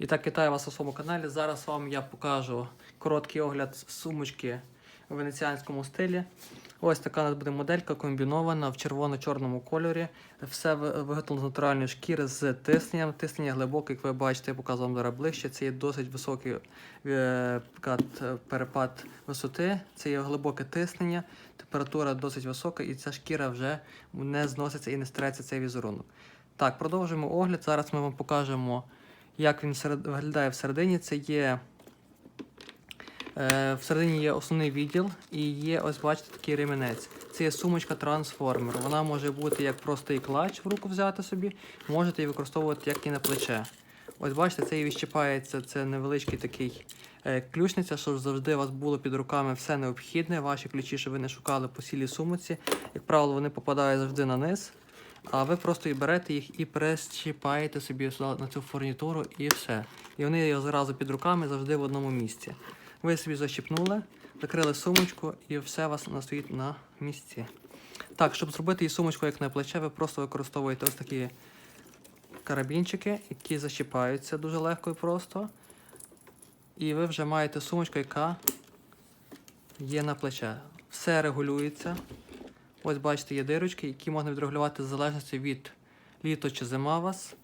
І так, вітаю вас у своєму каналі. Зараз вам я покажу короткий огляд сумочки в венеціанському стилі. Ось така у нас буде моделька комбінована в червоно-чорному кольорі. Все ви- виготовлено з натуральної шкіри з тисненням. Тиснення глибоке, як ви бачите, я показую вам зараз ближче. Це є досить високий е, е, перепад висоти. Це є глибоке тиснення, температура досить висока, і ця шкіра вже не зноситься і не стирається цей візерунок. Так, продовжуємо огляд. Зараз ми вам покажемо як він серед... виглядає всередині. Це є. Е, всередині є основний відділ і є, ось бачите, такий ремінець. Це є сумочка трансформер. Вона може бути як простий клач в руку взяти собі, можете її використовувати як і на плече. Ось бачите, це і відщипається, це невеличкий такий е, ключниця, щоб завжди у вас було під руками все необхідне. Ваші ключі, щоб ви не шукали по цілій сумочці. Як правило, вони попадають завжди на низ. А ви просто і берете їх і прищіпаєте собі на цю фурнітуру і все. І вони є зразу під руками завжди в одному місці. Ви собі защіпнули, закрили сумочку і все у вас стоїть на місці. Так, щоб зробити її сумочку як на плече, ви просто використовуєте ось такі карабінчики, які защіпаються дуже легко і просто. І ви вже маєте сумочку, яка є на плече. Все регулюється. Ось бачите, є дирочки, які можна відрегулювати в залежності від літо чи зима вас.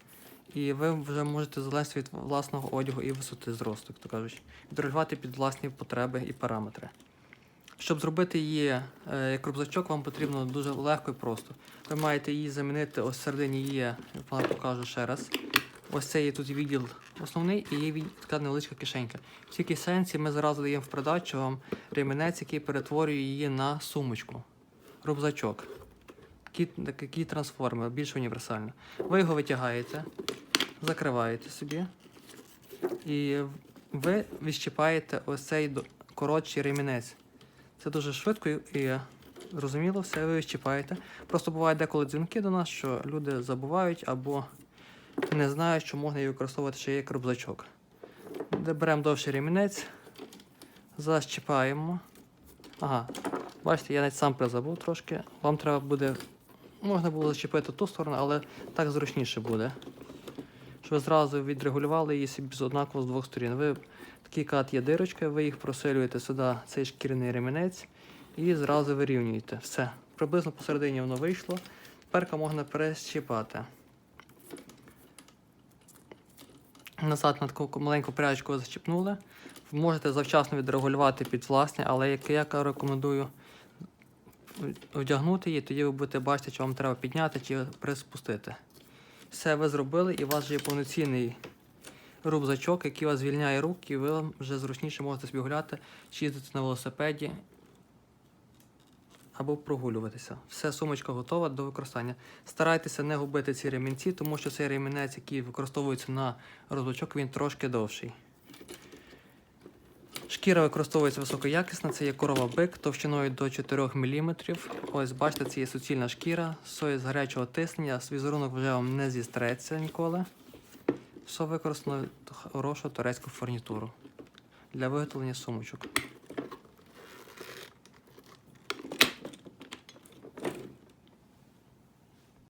І ви вже можете в залежності від власного одягу і висоти зросту, як то кажуть, відрегулювати під власні потреби і параметри. Щоб зробити її е, як рюкзачок, вам потрібно дуже легко і просто. Ви маєте її замінити, ось всередині є, я покажу ще раз. Ось це є тут відділ основний і є така невеличка кишенька. В цій кишенці ми зразу даємо в придачу вам ремінець, який перетворює її на сумочку рюкзачок. Такий, трансформер, більш універсально. Ви його витягаєте, закриваєте собі. І ви відщипаєте ось цей коротший ремінець. Це дуже швидко і зрозуміло, все ви відщипаєте. Просто бувають деколи дзвінки до нас, що люди забувають або не знають, що можна її використовувати ще як рюкзачок. Беремо довший ремінець, защіпаємо. Ага, Бачите, я навіть сам призабув трошки. Вам треба буде. Можна було зачепити ту сторону, але так зручніше буде. Щоб ви зразу відрегулювали її собі однаково з двох сторін. Ви такий кат є дирочка, ви їх просилюєте сюди, цей шкіряний ремінець, і зразу вирівнюєте. Все. Приблизно посередині воно вийшло. Тепер можна перещіпати. Назад на таку маленьку пряжечку ви зачіпнули. Можете завчасно відрегулювати під власне, але як я рекомендую одягнути її, тоді ви будете бачити, чи вам треба підняти чи приспустити. Все ви зробили, і у вас вже є повноцінний рюкзачок, який вас звільняє руки, і ви вже зручніше можете собі гуляти, чи їздити на велосипеді або прогулюватися. Все, сумочка готова до використання. Старайтеся не губити ці ремінці, тому що цей ремінець, який використовується на рюкзачок, він трошки довший. Шкіра використовується високоякісна, це є корова бик товщиною до 4 мм. Ось бачите, це є суцільна шкіра, сої з гарячого тиснення, візерунок вже вам не зістреться ніколи. Все використано хорошу турецьку фурнітуру для виготовлення сумочок.